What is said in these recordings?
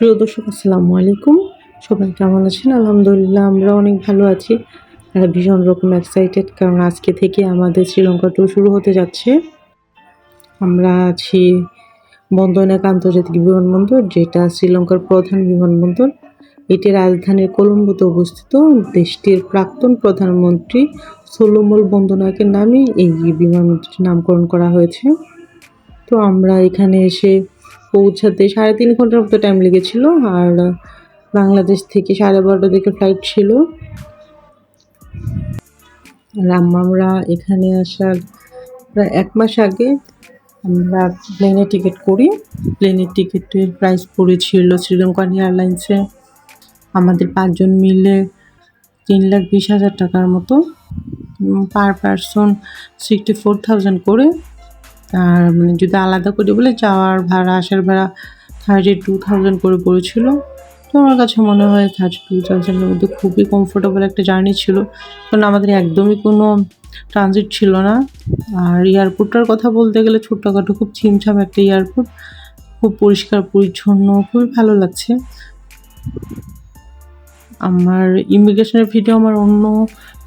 প্রিয় দর্শক, আসসালামু আলাইকুম। সবাই কেমন আছেন? আলহামদুলিল্লাহ, আমরা অনেক ভালো আছি। আর ভীষণ রকম এক্সাইটেড কারণ আজকে থেকে আমাদের শ্রীলঙ্কা ট্যুর শুরু হতে যাচ্ছে। আমরা আছি বন্দরনাক আন্তর্জাতিক বিমানবন্দর, যেটা শ্রীলঙ্কার প্রধান বিমানবন্দর। এটি রাজধানীর কলম্বোতে অবস্থিত। দেশটির প্রাক্তন প্রধানমন্ত্রী সোলোমল বন্দনাকের নামে এই বিমানবন্দরটির নামকরণ করা হয়েছে। তো আমরা এখানে এসে পৌঁছাতে সাড়ে তিন ঘণ্টার মতো টাইম লেগেছিল আর বাংলাদেশ থেকে সাড়ে বারোটা দিকে ফ্লাইট ছিল। আর আমরা এখানে আসার প্রায় এক মাস আগে আমরা প্লেনে টিকিট করি। প্লেনের টিকিটের প্রাইস পড়েছিল শ্রীলঙ্কান এয়ারলাইন্সে আমাদের পাঁচজন মিলে তিন লাখ বিশ হাজার টাকার মতো। Per person sixty four thousand করে। আর মানে যদি আলাদা করে বলে যাওয়ার ভাড়া, আসার ভাড়া থার্টি টু থাউজেন্ড করে পড়েছিল। তো আমার কাছে মনে হয় থার্টি টু থাউজেন্ডের মধ্যে খুবই কমফোর্টেবল একটা জার্নি ছিল। কারণ আমাদের একদমই কোনো ট্রানজিট ছিল না। আর এয়ারপোর্টটার কথা বলতে গেলে ছোট্টখাটো খুব ছিমছাম একটা এয়ারপোর্ট খুব পরিষ্কার, পরিচ্ছন্ন, খুবই ভালো লাগছে। আমার ইমিগ্রেশনের ভিডিও আমার অন্য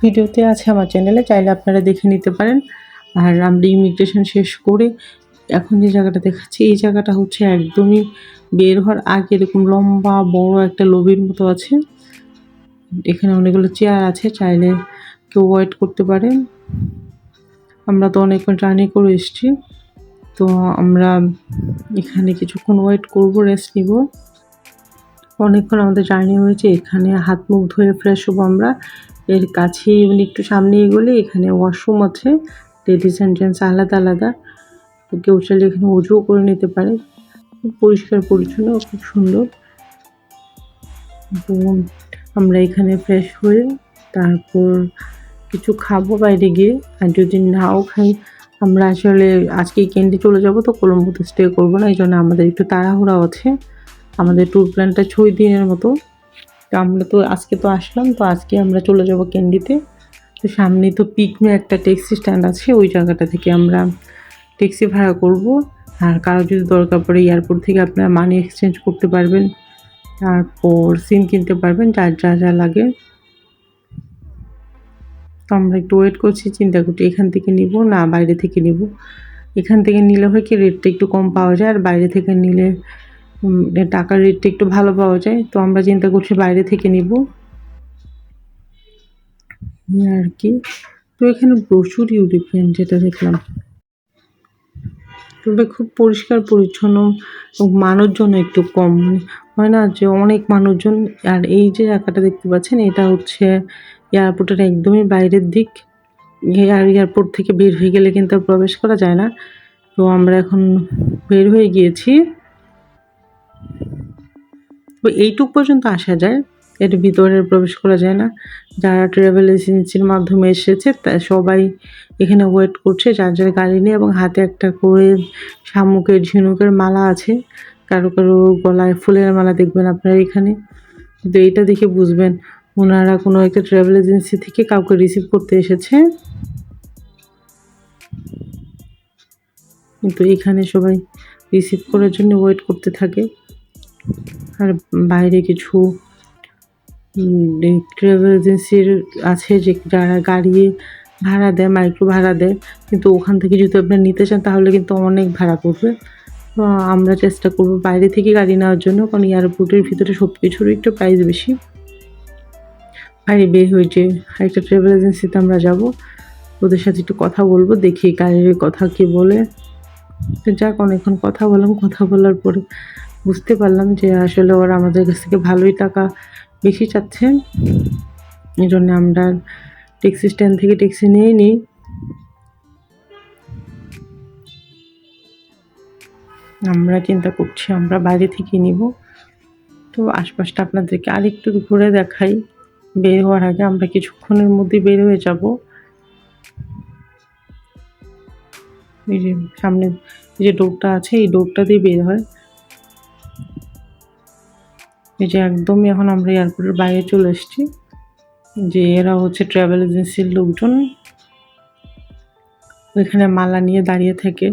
ভিডিওতে আছে আমার চ্যানেলে চাইলে আপনারা দেখে নিতে পারেন। আর আমরা ইমিগ্রেশন শেষ করে এখন যে জায়গাটা দেখাচ্ছি, এই জায়গাটা হচ্ছে একদমই বের হওয়ার আগে এরকম লম্বা, বড় একটা লবির মতো আছে। এখানে অনেকগুলো চেয়ার আছে, চাইলে কেউ ওয়েট করতে পারে। আমরা তো অনেকক্ষণ জার্নি করে এসেছি, তো আমরা এখানে কিছুক্ষণ ওয়েট করব রেস্ট নিব। অনেকক্ষণ আমাদের জার্নি হয়েছে, এখানে হাত মুখ ধুয়ে ফ্রেশ হব আমরা। এর কাছেই মানে একটু সামনে এগোলে এখানে ওয়াশরুম আছে। লেডিস অ্যান্ড জেন্টস আলাদা আলাদা। কেউ চাইলে এখানে উজুও করে নিতে পারে। পরিষ্কার পরিচ্ছন্ন, খুব সুন্দর। আমরা এখানে ফ্রেশ হয়ে তারপর কিছু খাব বাইরে গিয়ে। আর যদি নাও খাই, আমরা আসলে আজকে ক্যান্ডি চলে যাব তো কলম্বোতে স্টে করব না, এই জন্য আমাদের একটু তাড়াহুড়া আছে। আমাদের ট্যুর প্ল্যানটা ছয় দিনের মতো। তো আমরা তো আজকে তো আসলাম, তো আজকে আমরা চলে যাব ক্যান্ডিতে তো সামনে তো পিকমে একটা ট্যাক্সি স্ট্যান্ড আছে, ওই জায়গাটা থেকে আমরা ট্যাক্সি ভাড়া করব। আর কারও যদি দরকার পড়ে এয়ারপোর্ট থেকে আপনারা মানি এক্সচেঞ্জ করতে পারবেন, তারপর সিম কিনতে পারবেন, যার যা যা লাগে। তো আমরা একটু ওয়েট করছি, চিন্তা করছি এখান থেকে নিব না বাইরে থেকে নিব। এখান থেকে নিলে হয় কি রেটটা একটু কম পাওয়া যায়, আর বাইরে থেকে নিলে টাকার রেটটা একটু ভালো পাওয়া যায়। তো আমরা চিন্তা করছি বাইরে থেকে নিব। আর কি। তো এখানে প্রচুর ইউরোপিয়ান যেটা দেখলাম। তবে খুব পরিষ্কার, পরিচ্ছন্ন মানুষজন একটু কম। মানে হয় না যে অনেক মানুষজন, আর এই যে জায়গাটা দেখতে পাচ্ছেন, এটা হচ্ছে এয়ারপোর্টের একদমই বাইরের দিক। আর এয়ারপোর্ট থেকে বের হয়ে গেলে কিন্তু প্রবেশ করা যায় না। তো আমরা এখন বের হয়ে গিয়েছি। এইটুক পর্যন্ত আসা যায়। এর ভিতরে প্রবেশ করা যায় না। যারা ট্রাভেল এজেন্সির মাধ্যমে এসেছে, তা সবাই এখানে ওয়েট করছে। যার যার গাড়ি নিয়ে এবং হাতে একটা করে শামুকের ঝিনুকের মালা আছে। কারও কারও গলায় ফুলের মালা দেখবেন আপনারা এখানে। তো এইটা দেখে বুঝবেন ওনারা কোনো একটা ট্রাভেল এজেন্সি থেকে কাউকে রিসিভ করতে এসেছে। কিন্তু এখানে সবাই রিসিভ করার জন্য ওয়েট করতে থাকে। আর বাইরে কিছু ট্রাভেল এজেন্সির আছে যে যারা গাড়ি ভাড়া দেয় মাইক্রো ভাড়া দেয়, কিন্তু ওখান থেকে যদি আপনারা নিতে চান, তাহলে কিন্তু অনেক ভাড়া পড়বে। আমরা চেষ্টা করব বাইরে থেকে গাড়ি নেওয়ার জন্য, কারণ এয়ারপোর্টের ভিতরে সব কিছুরই একটু প্রাইস বেশি। বাইরে বের হয়েছে একটা ট্রাভেল এজেন্সিতে আমরা যাব, ওদের সাথে একটু কথা বলব, দেখি গাড়ির কথা কি বলে। যাক, অনেকক্ষণ কথা বললাম, কথা বলার পরে বুঝতে পারলাম যে আসলে ওরা আমাদের কাছ থেকে ভালোই টাকা বেশি চাচ্ছে। এই জন্য আমরা ট্যাক্সি স্ট্যান্ড থেকে ট্যাক্সি নিয়ে নিই। আমরা চিন্তা করছি আমরা বাইরে থেকে নিব। তো আশপাশটা আপনাদেরকে আরেকটু ঘুরে দেখাই। বের হওয়ার আগে আমরা কিছুক্ষণের মধ্যে বের হয়ে যাব। এই যে সামনে যে ডোরটা আছে, এই ডোরটা দিয়ে বের হয়। এই যে একদমই এখন আমরা এয়ারপোর্টের বাইরে চলে এসেছি। যে এরা হচ্ছে ট্রাভেল এজেন্সির লোকজন। ওইখানে মালা নিয়ে দাঁড়িয়ে থাকে।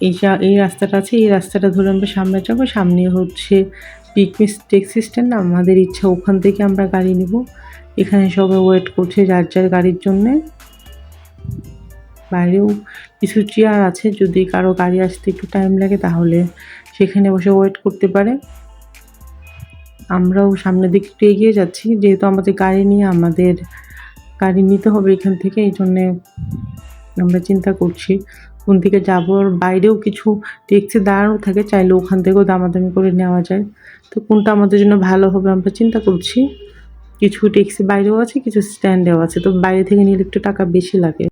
এই যা, এই রাস্তাটা আছে, এই রাস্তাটা ধরে আমরা সামনে যাব। সামনে হচ্ছে পিকনিক ট্যাক্সি স্ট্যান্ড আমাদের ইচ্ছা ওখান থেকে আমরা গাড়ি নিব। এখানে সবাই ওয়েট করছে যার যার গাড়ির জন্যে। বাইরেও কিছু চেয়ার আছে, যদি কারও গাড়ি আসতে একটু টাইম লাগে তাহলে সেখানে বসে ওয়েট করতে পারে। আমরাও সামনের দিকে একটু এগিয়ে যাচ্ছি, যেহেতু আমাদের গাড়ি নিয়ে আমাদের গাড়ি নিতে হবে এখান থেকে, এই জন্যে আমরা চিন্তা করছি। কোন দিকে যাব আর বাইরেও কিছু ট্যাক্সি দাঁড়ানো থাকে, চাইলে ওখান থেকেও দামাদামি করে নেওয়া যায়। তো কোনটা আমাদের জন্য ভালো হবে আমরা চিন্তা করছি। কিছু ট্যাক্সি বাইরেও আছে, কিছু স্ট্যান্ডেও আছে, তো বাইরে থেকে নিলে একটু টাকা বেশি লাগে।